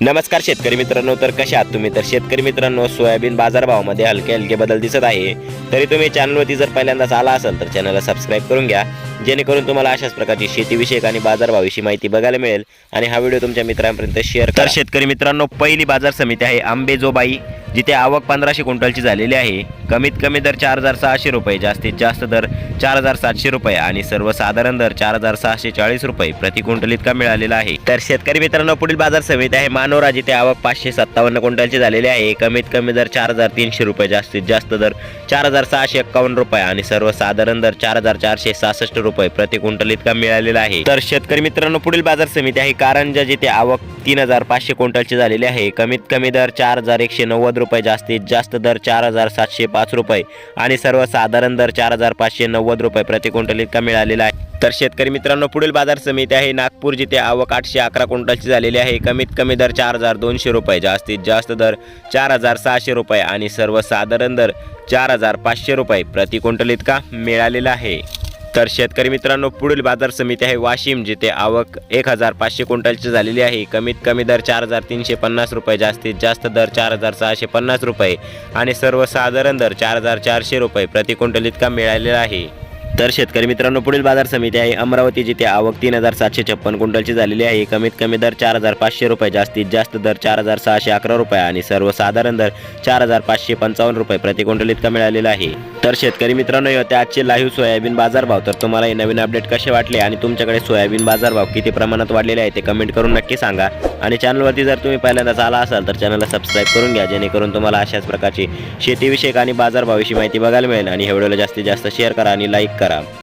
नमस्कार शेतकरी मित्रांनो तर कशा आहात तुम्ही? तर शेतकरी मित्रांनो सोयाबीन बाजारभावामध्ये हलके हलके बदल दिसत आहे. तरी तुम्ही चॅनलवरती जर पहिल्यांदाच आला असाल तर चॅनलला सबस्क्राईब करून घ्या. जेणेकरून तुम्हाला अशाच प्रकारची शेतीविषयक आणि बाजारभावाविषयी माहिती बघायला मिळेल. आणि हा व्हिडिओ तुमच्या मित्रांपर्यंत शेअर तर शेतकरी मित्रांनो पहिली बाजार समिती आहे आंबेजोबाई. जिथे आवक पंधराशे क्विंटलची झालेली आहे. कमीत कमी दर चार हजार सहाशे रुपये जास्तीत जास्त दर चार हजार सातशे रुपये आणि सर्वसाधारण दर चार हजार सहाशे चाळीस रुपये प्रति क्विंटल इतका मिळालेला आहे. तर शेतकरी मित्रांनो पुढील बाजार समिती आहे मानोरा जिथे आवक पाचशे सत्तावन्न क्विंटलची झालेली आहे. कमीत कमी दर चार हजार तीनशे रुपये जास्तीत जास्त दर चार हजार सहाशे एक्कावन्न रुपये आणि सर्वसाधारण दर चार हजार चारशे सहासष्ट रुपये प्रति क्विंटल इतका मिळालेला आहे. तर शेतकरी मित्रांनो पुढील बाजार समिती आहे कारंजा जिथे आवक तीन हजार पाचशे क्विंटलची झालेली आहे. कमीत कमी दर चार हजार एकशे नव्वद रुपये जास्तीत जास्त दर चार हजार सातशे पाच रुपये. आणि सर्वसाधारण दर चार हजार पाचशे नव्वद रुपये प्रति क्विंटल इतका मिळालेला आहे. तर शेतकरी मित्रांनो पुढील बाजार समिती आहे. नागपूर जिथे आवक आठशे अकरा क्विंटलची झालेली आहे. कमीत कमी दर चार हजार दोनशे रुपये जास्तीत जास्त दर चार हजार सहाशे रुपये आणि सर्वसाधारण दर चार हजार पाचशे रुपये प्रति क्विंटल इतका मिळालेला आहे. तर शेतकरी मित्रांनो पुढील बाजार समिती आहे वाशिम जिथे आवक एक हजार पाचशे क्विंटलची झालेली आहे. कमीत कमी दर चार हजार तीनशे पन्नास रुपये जास्तीत जास्त दर चार हजार सहाशे पन्नास रुपये आणि सर्वसाधारण दर चार हजार चारशे रुपये प्रति क्विंटल इतका मिळालेला आहे. तर शेतकरी मित्रांनो पुढील बाजार समिती आहे. अमरावती जिथे आवक तीन हजार सातशे छप्पन क्विंटलची झालेली आहे. कमीत कमी दर चार हजार पाचशे रुपये जास्तीत जास्त दर चार हजार सहाशे अकरा रुपये आणि सर्वसाधारण दर चार हजार पाचशे पंचावन्न रुपये प्रति क्विंटल इतका मिळालेला आहे. तर शेतकरी मित्रांनो हे होते आजचे लाईव्ह सोयाबीन बाजारभाव. तर तुम्हाला हे नवीन अपडेट कसे वाटले आणि तुमच्याकडे सोयाबीन बाजारभाव किती प्रमाणात वाढलेले आहे ते कमेंट करून नक्की सांगा. आणि चॅनलवरती जर तुम्ही पहिल्यांदाच आला असाल तर चॅनलला सबस्क्राईब करून घ्या जेणेकरून तुम्हाला अशाच प्रकारची शेतीविषयक आणि बाजारभावाविषयी माहिती बघायला मिळेल. आणि या व्हिडिओला जास्तीत जास्त शेअर करा आणि लाईक करा.